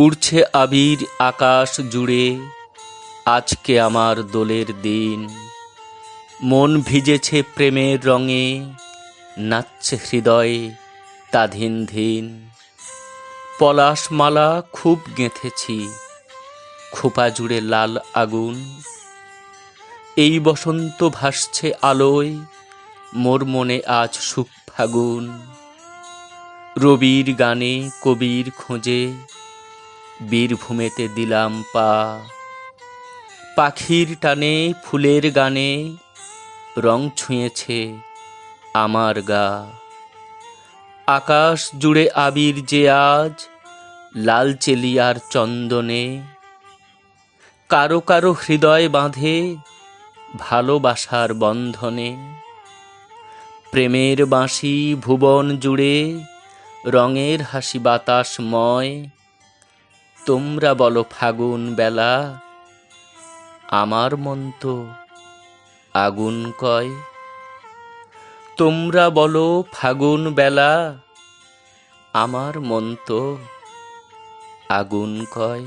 উড়ছে আবির আকাশ জুড়ে, আজকে আমার দোলের দিন। মন ভিজেছে প্রেমের রঙে, নাচছে হৃদয়ে তা ধিন। ধিন পলাশমালা খুব গেঁথেছি, খোপা জুড়ে লাল আগুন। এই বসন্ত ভাসছে আলোয়, মোর মনে আজ সুখ ফাগুন। রবির গানে কবির খোঁজে বীরভূমেতে দিলাম পা। পাখির টানে, ফুলের গানে রং ছুঁয়েছে আমার গা। আকাশ জুড়ে আবির যে আজ, লাল চেলিয়ার চন্দনে। কারও কারও হৃদয় বাঁধে ভালোবাসার বন্ধনে। প্রেমের বাঁশি ভুবন জুড়ে রঙের হাসি বাতাসময় তোমরা বলো ফাগুন বেলা, আমার মন তো আগুন কয়। তোমরা বলো ফাগুন বেলা, আমার মন তো আগুন কয়।